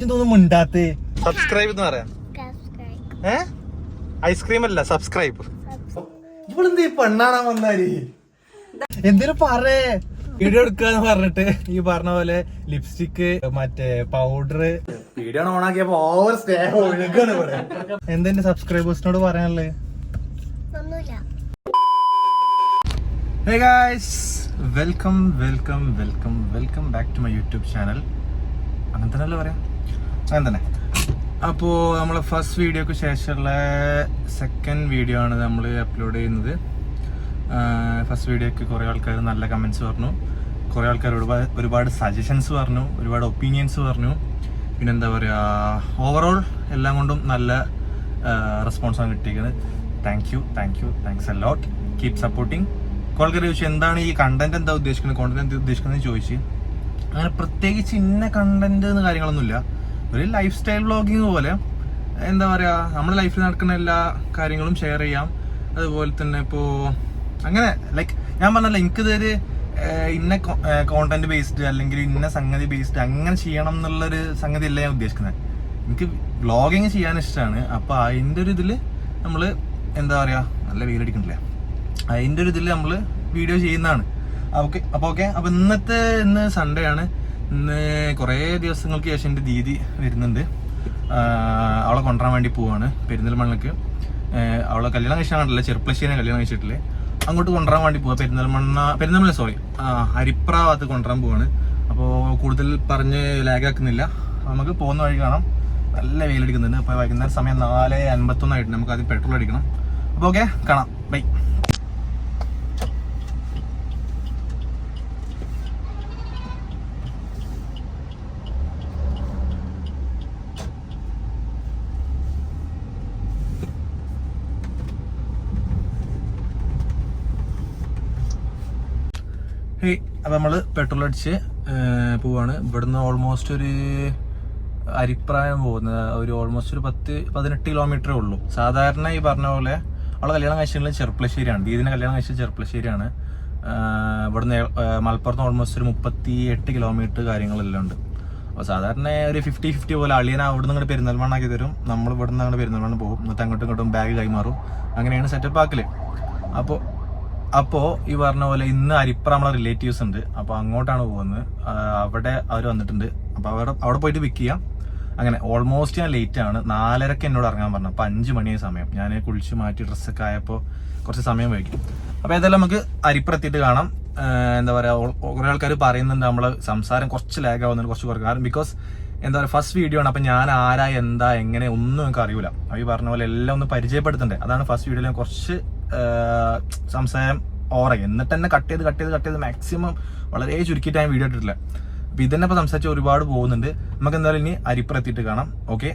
ഇതൊന്നും മിണ്ടാത്തേ. സബ്സ്ക്രൈബ് എന്ന് പറയാം. ഏ? ഐസ്ക്രീം അല്ല സബ്സ്ക്രൈബ് ഇവളെന്തീ ഈ പെണ്ണാണാൻ വന്നാൽ എന്തിനു പറേ വീഡിയോ എടുക്കാന്ന് പറഞ്ഞിട്ട് ഈ പറഞ്ഞ പോലെ ലിപ്സ്റ്റിക് മറ്റേ പൗഡർ വീഡിയോ ഓൺ ആക്കിയപ്പോ ഓവർ സ്നേഹം ഒഴുകാണ് ഇവിടെ. എന്തെന്റെ സബ്സ്ക്രൈബേഴ്സിനോട് പറയാനുള്ളത് hey guys welcome welcome welcome welcome back to my YouTube channel അങ്ങനെ തന്നെയല്ലേ പറയാം. അങ്ങനെ തന്നെ അപ്പോൾ നമ്മളെ ഫസ്റ്റ് വീഡിയോക്ക് ശേഷമുള്ള സെക്കൻഡ് വീഡിയോ ആണ് നമ്മൾ അപ്ലോഡ് ചെയ്യുന്നത്. ഫസ്റ്റ് വീഡിയോക്ക് കുറേ ആൾക്കാർ നല്ല കമൻസ് പറഞ്ഞു. കുറേ ആൾക്കാർ ഒരുപാട് ഒരുപാട് സജഷൻസ് പറഞ്ഞു. ഒരുപാട് ഒപ്പീനിയൻസ് പറഞ്ഞു. പിന്നെ എന്താ പറയുക ഓവറോൾ എല്ലാം കൊണ്ടും നല്ല റെസ്പോൺസാണ് കിട്ടിയിരിക്കുന്നത്. Thank you thank you thanks a lot keep supporting കോൾക്കാർ ചോദിച്ചു എന്താണ് ഈ കണ്ടന്റ് എന്താ ഉദ്ദേശിക്കുന്നത്? കോണ്ടന്റ് എന്താ ഉദ്ദേശിക്കുന്നത് ചോദിച്ചു. അങ്ങനെ പ്രത്യേകിച്ച് ഇന്ന കണ്ടന്റ് എന്ന് കാര്യങ്ങളൊന്നുമില്ല. ഒരു ലൈഫ് സ്റ്റൈൽ വ്ളോഗിങ് പോലെ എന്താ പറയുക നമ്മുടെ ലൈഫിൽ നടക്കുന്ന എല്ലാ കാര്യങ്ങളും ഷെയർ ചെയ്യാം. അതുപോലെ തന്നെ ഇപ്പോൾ അങ്ങനെ ലൈക്ക് ഞാൻ പറഞ്ഞല്ലോ എനിക്കിതൊരു ഇന്ന കോണ്ടന്റ് ബേസ്ഡ് അല്ലെങ്കിൽ ഇന്ന സംഗതി ബേസ്ഡ് അങ്ങനെ ചെയ്യണം എന്നുള്ളൊരു സംഗതി അല്ല ഞാൻ ഉദ്ദേശിക്കുന്നത് എനിക്ക് വ്ളോഗിങ് ചെയ്യാൻ ഇഷ്ടമാണ് അപ്പോൾ അതിന്റെ ഒരു ഇതിൽ നമ്മൾ എന്താ പറയുക നല്ല വെയിലടിക്കണില്ലേ അതിന്റെ ഒരു ഇതിൽ നമ്മൾ വീഡിയോ ചെയ്യുന്നതാണ്. ഓക്കെ അപ്പോൾ ഓക്കെ അപ്പോൾ ഇന്നത്തെ ഇന്ന് സൺഡേ ആണ്. ഇന്ന് കുറേ ദിവസങ്ങൾക്ക് ശേഷം എന്റെ ദീദി വരുന്നുണ്ട്. അവളെ കൊണ്ടുവരാൻ വേണ്ടി പോവാണ് പെരിന്തൽമണ്ണക്ക്. അവളെ കല്യാണം കഴിച്ചാണല്ലോ ചെറുപ്പശ്ശേരി കല്യാണം കഴിച്ചിട്ടില്ലേ? അങ്ങോട്ട് കൊണ്ടുവരാൻ വേണ്ടി പോവാ പെരിന്തൽമണ്ണ പെരിന്തൽമണ്ണ സോറി ഹരിപ്ര ഭാഗത്ത് കൊണ്ടുവരാൻ പോവാണ്. അപ്പോൾ കൂടുതൽ പറഞ്ഞ് ലാഗാക്കുന്നില്ല നമുക്ക് പോകുന്ന വഴി കാണാം. നല്ല വെയിലടിക്കുന്നുണ്ട് അപ്പോൾ വൈകുന്നേരം സമയം നാല് അൻപത്തൊന്നായിട്ടുണ്ട്. നമുക്ക് ആദ്യം പെട്രോൾ അടിക്കണം. അപ്പോൾ ഓക്കെ കാണാം. ബൈ ഹേയ് അപ്പം നമ്മൾ പെട്രോൾ അടിച്ച് പോവാണ്. ഇവിടുന്ന് ഓൾമോസ്റ്റ് ഒരു അരിപ്രായം പോകുന്ന ഒരു ഓൾമോസ്റ്റ് ഒരു പത്ത് പതിനെട്ട് കിലോമീറ്ററേ ഉള്ളൂ. സാധാരണ ഈ പറഞ്ഞ പോലെ അവളെ കല്യാണം കഴിച്ചിട്ടുള്ളത് ചെറുപ്പശ്ശേരിയാണ് ദീദിനെ കല്യാണം കഴിച്ചത് ചെറുപ്പശ്ശേരിയാണ് ഇവിടുന്ന് മലപ്പുറത്ത് ഓൾമോസ്റ്റ് ഒരു മുപ്പത്തി എട്ട് കിലോമീറ്റർ കാര്യങ്ങളെല്ലാം ഉണ്ട്. അപ്പോൾ സാധാരണ ഒരു ഫിഫ്റ്റി ഫിഫ്റ്റി പോലെ അളിയന അവിടുന്ന് ഇങ്ങോട്ട് പെരുന്നൽമണ്ണാക്കി തരും. നമ്മൾ ഇവിടുന്ന് അങ്ങോട്ട് പെരുന്തൽമണ്ണ പോകും. എന്നിട്ട് അങ്ങോട്ടും ഇങ്ങോട്ടും ബാഗ് കൈമാറും. അങ്ങനെയാണ് സെറ്റപ്പ് ആക്കൽ. അപ്പോൾ അപ്പോൾ ഈ പറഞ്ഞ പോലെ ഇന്ന് അരിപ്ര നമ്മളെ റിലേറ്റീവ്സ് ഉണ്ട്. അപ്പോൾ അങ്ങോട്ടാണ് പോകുന്നത്. അവിടെ അവർ വന്നിട്ടുണ്ട്. അപ്പോൾ അവിടെ അവിടെ പോയിട്ട് പിക്ക് ചെയ്യാം. അങ്ങനെ ഓൾമോസ്റ്റ് ഞാൻ ലേറ്റ് ആണ്. നാലരക്ക് എന്നോട് ഇറങ്ങാൻ പറഞ്ഞു. അപ്പോൾ അഞ്ച് മണി സമയം. ഞാൻ കുളിച്ച് മാറ്റി ഡ്രസ്സൊക്കെ ആയപ്പോൾ കുറച്ച് സമയം വൈകി. അപ്പോൾ ഏതായാലും നമുക്ക് അരിപ്ര എത്തിയിട്ട് കാണാം. എന്താ പറയുക കുറേ ആൾക്കാർ പറയുന്നുണ്ട് നമ്മളെ സംസാരം കുറച്ച് ലാഗ് ആവുന്നുണ്ട് കുറച്ച് കുറച്ച് കാരണം ബിക്കോസ് എന്താ പറയുക ഫസ്റ്റ് വീഡിയോ ആണ്. അപ്പം ഞാൻ ആരാ എന്താ എങ്ങനെ ഒന്നും എനിക്ക് അറിയില്ല അവർ പറഞ്ഞ പോലെ എല്ലാം ഒന്ന് പരിചയപ്പെടുത്തണ്ടേ. അതാണ് ഫസ്റ്റ് വീഡിയോയിൽ ഞാൻ കുറച്ച് സംസാരം ഓറ എന്നിട്ട് തന്നെ കട്ട് ചെയ്ത് കട്ട് ചെയ്ത് കട്ട് ചെയ്ത് മാക്സിമം വളരെ ചുരുക്കിയിട്ട് ഞാൻ വീഡിയോ ഇട്ടിട്ടില്ല. അപ്പൊ ഇതന്നെ ഇപ്പൊ സംസാരിച്ച് ഒരുപാട് പോകുന്നുണ്ട്. നമുക്ക് എന്തായാലും ഇനി അരിപ്പുറം എത്തിയിട്ട് കാണാം. ഓക്കെ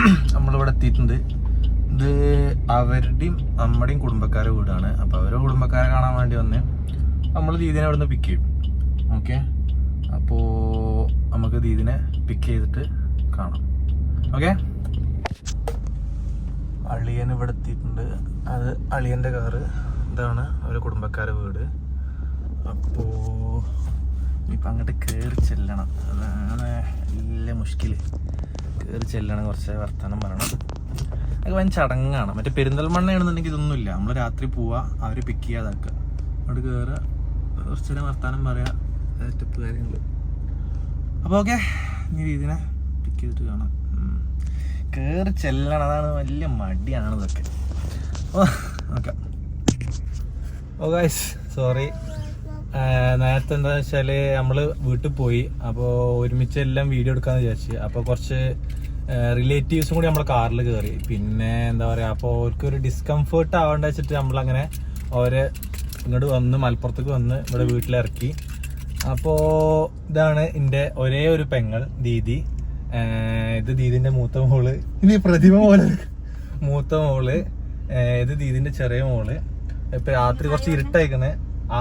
നമ്മളിവിടെ എത്തിയിട്ടുണ്ട്. ഇത് അവരുടെയും നമ്മുടെയും കുടുംബക്കാരുടെ വീടാണ്. അപ്പൊ അവരുടെ കുടുംബക്കാരെ കാണാൻ വേണ്ടി വന്ന്. നമ്മൾ ദീദിനെ അവിടെ നിന്ന് പിക്ക് ചെയ്യും. ഓക്കെ അപ്പോൾ നമുക്ക് ദീദിനെ പിക്ക് ചെയ്തിട്ട് കാണാം. ഓക്കെ അളിയൻ ഇവിടെ എത്തിയിട്ടുണ്ട്. അത് അളിയന്റെ കാറ് ഇതാണ് അവരുടെ കുടുംബക്കാരുടെ വീട്. അപ്പോൾ ഇപ്പം അങ്ങോട്ട് കയറി ചെല്ലണം. അതാണ് വലിയ മുഷ്കിൽ കയറി ചെല്ലണം കുറച്ച് വർത്തമാനം പറയണം. അത് വൻ ചടങ്ങാണ്. മറ്റേ പെരിന്തൽമണ്ണയാണെന്നുണ്ടെങ്കിൽ ഇതൊന്നുമില്ല. നമ്മൾ രാത്രി പോവാ അവർ പിക്ക് ചെയ്യാതാക്കുക. അവിടെ കയറുക കുറച്ചു നേരം വർത്താനം പറയാ സ്റ്റെപ്പ് കാര്യങ്ങൾ അപ്പോൾ ഓക്കെ ഇനി ഇതിനെ പിക്ക് ചെയ്തിട്ട് കാണാം. കയറി കേറി ചെല്ലണം അതാണ് വലിയ മടിയാണ് ഇതൊക്കെ. ഓക്കെ ഓ ഗൈസ് സോറി നേരത്തെ എന്താ വെച്ചാൽ നമ്മൾ വീട്ടിൽ പോയി അപ്പോൾ ഒരുമിച്ച് എല്ലാം വീഡിയോ എടുക്കാന്ന് വിചാരിച്ചു. അപ്പോൾ കുറച്ച് റിലേറ്റീവ്സും കൂടി നമ്മളെ കാറിൽ കയറി പിന്നെ എന്താ പറയാ അപ്പോൾ അവർക്കൊരു ഡിസ്കംഫേർട്ട് ആവേണ്ട വെച്ചിട്ട് നമ്മളങ്ങനെ അവരെ ഇങ്ങോട്ട് വന്ന് മലപ്പുറത്തേക്ക് വന്ന് ഇവിടെ വീട്ടിലിറക്കി. അപ്പോ ഇതാണ് എന്റെ ഒരേ ഒരു പെങ്ങൾ ദീദി. ഇത് ദീദിന്റെ മൂത്ത മോൾ. ഇനി പ്രതിമ മോൾ മൂത്ത മോൾ. ഇത് ദീദിന്റെ ചെറിയ മോൾ. ഇപ്പൊ രാത്രി കുറച്ച് ഇരുട്ടായിക്കണ്.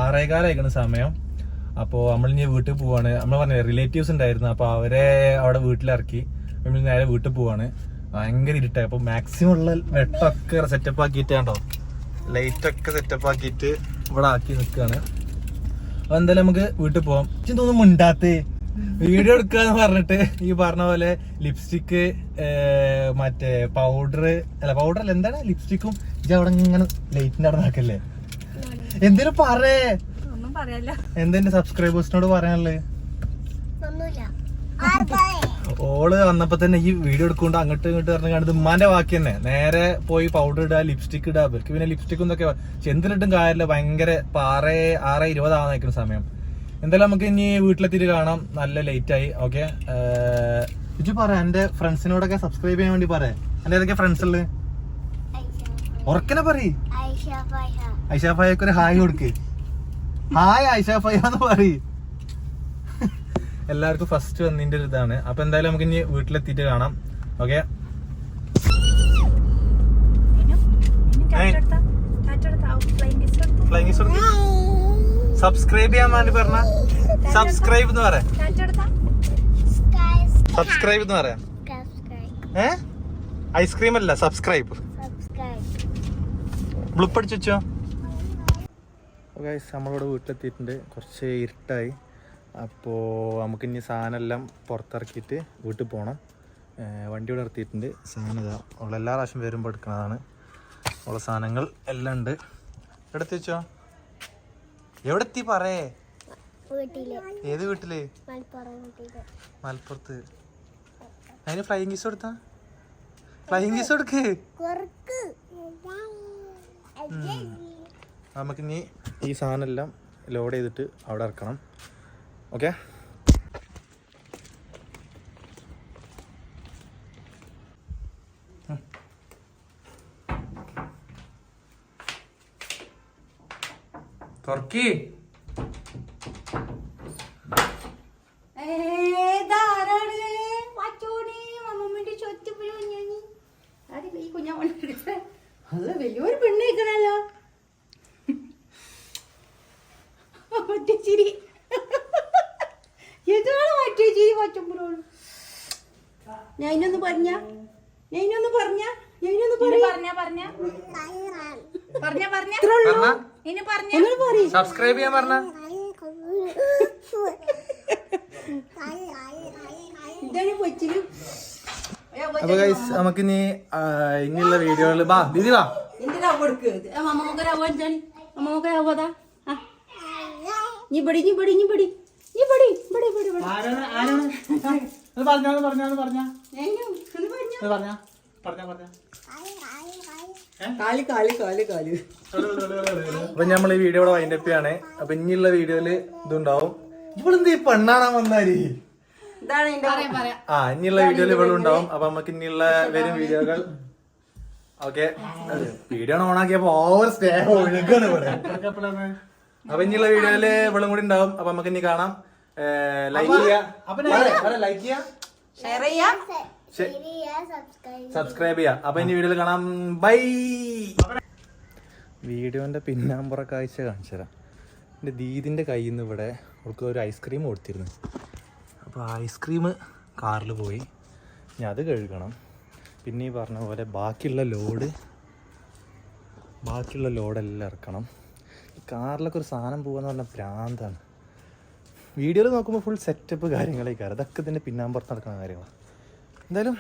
ആറേകാലായിക്കണ സമയം. അപ്പോ നമ്മൾ ഇനി വീട്ടിൽ പോവാണ്. നമ്മൾ പറഞ്ഞ റിലേറ്റീവ്സ് ഉണ്ടായിരുന്നു. അപ്പൊ അവരെ അവിടെ വീട്ടിലിറക്കി. നമ്മൾ നേരെ വീട്ടിൽ പോവാണ്. ഭയങ്കര ഇരുട്ടായി. അപ്പൊ മാക്സിമം ഉള്ള വെട്ടൊക്കെ സെറ്റപ്പ് ആക്കിയിട്ട് കണ്ടോ? ലൈറ്റ് ഒക്കെ സെറ്റപ്പ് ആക്കിയിട്ട് ഇവിടെ ആക്കി നിൽക്കുകയാണ് അപ്പൊ എന്തായാലും നമുക്ക് വീട്ടിൽ പോവാം. ഇതൊന്നും മുണ്ടാത്തേ. വീഡിയോ എടുക്കാന്ന് പറഞ്ഞിട്ട് ഈ പറഞ്ഞ പോലെ ലിപ്സ്റ്റിക്ക് മറ്റേ പൗഡർ അല്ല പൗഡർ അല്ല എന്താണ് ലിപ്സ്റ്റിക്കും ഇത് അവിടെ ഇങ്ങനെ ലൈറ്റിന്റെ അവിടെ നടക്കല്ലേ എന്തേലും പറയേ? ഒന്നും പറയാല്ല. എന്തെന്റെ സബ്സ്ക്രൈബേഴ്സിനോട് പറയാനുള്ളത് ഓൾ വന്നപ്പോ തന്നെ ഈ വീഡിയോ എടുക്കൊണ്ട് അങ്ങോട്ട് ഇങ്ങോട്ട് പറഞ്ഞ കണ്ടത് ഉമ്മാന്റെ ബാക്കി തന്നെ. നേരെ പോയി പൗഡർ ഇടുക ലിപ്സ്റ്റിക് ഇടുക അവർക്ക് പിന്നെ ലിപ്സ്റ്റിക് എന്നൊക്കെ ചെന്തിലിട്ടും കാര്യമില്ല. ഭയങ്കര ഇപ്പൊ ആറ് ആറ് ഇരുപതാവാൻ നിൽക്കുന്ന സമയം. എന്തായാലും നമുക്ക് ഇനി വീട്ടിലെത്തിയിട്ട് കാണാം. നല്ല ലേറ്റ് ആയി. ഓക്കെ ഇജു പറ എന്റെ ഫ്രണ്ട്സിനോടൊക്കെ സബ്സ്ക്രൈബ് ചെയ്യാൻ വേണ്ടി പറ. എന്റെ ഏതൊക്കെ ഫ്രണ്ട്സ് ഉള്ളത് ഉറക്കനെ പറ ഐഷ ഒരു ഹായ് കൊടുക്ക്. ഹായ് ഐഷാ ഫയ്യ എന്ന് പറയ്. എല്ലാവർക്കും ഫസ്റ്റ് വന്നതിന്റെ ഒരു ഇതാണ്. അപ്പൊ എന്തായാലും നമുക്ക് ഇനി വീട്ടിലെത്തിയിട്ട് കാണാം. ഓക്കെ സബ്സ്ക്രൈബ് ചെയ്യാൻ വേണ്ടി പറഞ്ഞ? സബ്സ്ക്രൈബ് എന്ന് പറയാം. സ്കൈ സബ്സ്ക്രൈബ് എന്ന് പറയാം. സബ്സ്ക്രൈബ് ഏ? ഐസ്ക്രീം അല്ല സബ്സ്ക്രൈബ് സബ്സ്ക്രൈബ് ബ്ലുപ്പടിച്ച് വെച്ചോ? ഗൈസ് നമ്മളിവിടെ വീട്ടിലെത്തിയിട്ടുണ്ട്. കുറച്ച് ഇരുട്ടായി. അപ്പോൾ നമുക്ക് ഇനി സാധനമെല്ലാം പുറത്തിറക്കിയിട്ട് വീട്ടിൽ പോകണം വണ്ടി ഇവിടെ നിർത്തിയിട്ടുണ്ട്. സാധനം ഇതാ. ഉള്ള എല്ലാ പ്രാവശ്യം വരുമ്പോൾ എടുക്കുന്നതാണ്. ഉള്ള സാധനങ്ങൾ എല്ലാം ഉണ്ട്. എടുത്ത് വെച്ചോ? എവിടെ എത്തി പറയേ ഏത് വീട്ടിൽ? മലപ്പുറം വീട്ടിൽ. മലപ്പുറത്ത്. അതിന് ഫ്ലൈങ് കിസ് കൊടുത്താ? ഫ്ലൈങ് കിസ് കൊടുക്ക്. നമുക്കിനി ഈ സാധനം എല്ലാം ലോഡ് ചെയ്തിട്ട് അവിടെ ഇറക്കണം. ഓക്കെ? തുറക്കി അത് വലിയൊരു പെണ്ണേക്കണല്ലോ. ചിരി ഏതാണ് മറ്റേ ചിരി പച്ചമ്പുരോട് ഞാൻ ഇനൊന്ന് പറഞ്ഞ? ഞാൻ ഇനൊന്ന് പറഞ്ഞ ഞാൻ ഇനൊന്ന് പറഞ്ഞ പറഞ്ഞ? പറഞ്ഞ പറഞ്ഞ? ഇനി പറഞ്ഞ? സബ്സ്ക്രൈബ് ചെയ്യാൻ പറഞ്ഞ? ഇതാണ് അപ്പൊ ഗൈസ് നമുക്ക് ഇനി ഇനിയുള്ള വീഡിയോകളിൽ ബാ ദീദി വാ എന്തിനാ കൊടുക്കുക അമ്മമ്മക്കൊരാവോ അമ്മമ്മക്കൊരാവോതാ ആ. നീ പടി നീ പടി നീ പടി. പടി. പറഞ്ഞോ പറഞ്ഞോ പറഞ്ഞോ. ഞാനും ഒന്ന് പറഞ്ഞോ. പറഞ്ഞ പറഞ്ഞ പറഞ്ഞ. കാൽ കാൽ കാൽ കാൽ. അപ്പൊ നമ്മൾ ഈ വീഡിയോ ഇവിടെ വൈൻഡപ്പ് ചെയ്യാണ്. അപ്പൊ ഇനിയുള്ള വീഡിയോയിൽ ഇതുണ്ടാവും. ഇവളെന്ത് പറയാം പറയാം. ആ ഇനിയുള്ള വീഡിയോയിൽ ഇവിടെ ഉണ്ടാവും. അപ്പൊ നമുക്ക് ഇനിയുള്ള വരും വീഡിയോകൾ. ഓക്കെ. വീഡിയോ ഓണാക്കിയപ്പോ ഓവർ സ്റ്റേ ഒഴുകാണ് ഇവിടെ. അപ്പൊ ഇനിയുള്ള വീഡിയോയിൽ ഇവളും കൂടി ഉണ്ടാവും. അപ്പൊ നമുക്ക് ഇനി കാണാം. ലൈക്ക് ചെയ്യാ? ലൈക്ക് ചെയ്യാ? ഷെയർ ചെയ്യാം? സബ്സ്ക്രൈബ് സബ്സ്ക്രൈബ് ചെയ്യാം അപ്പൊ ഇനി വീഡിയോയിൽ കാണാം. ബൈ വീഡിയോന്റെ പിന്നാമ്പുറ കാഴ്ച കാണിച്ചു തരാം. എന്റെ ദീദിന്റെ കയ്യിൽ നിന്ന് ഇവിടെ അവൾക്ക് ഒരു ഐസ്ക്രീം കൊടുത്തിരുന്നു. അപ്പോൾ ഐസ്ക്രീം കാറിൽ പോയി. ഇനി അത് കഴുകണം. പിന്നെ ഈ പറഞ്ഞ പോലെ ബാക്കിയുള്ള ലോഡ് ബാക്കിയുള്ള ലോഡെല്ലാം ഇറക്കണം. ഈ കാറിലൊക്കെ ഒരു സാധനം പോകാന്ന് പറഞ്ഞാൽ ഭ്രാന്താണ്. വീഡിയോയിൽ നോക്കുമ്പോൾ ഫുൾ സെറ്റപ്പ് കാര്യങ്ങളൊക്കെ അതൊക്കെ ഇതിന്റെ പിന്നാമ്പുറത്ത് നടക്കുന്ന കാര്യങ്ങളാണ് എന്തായാലും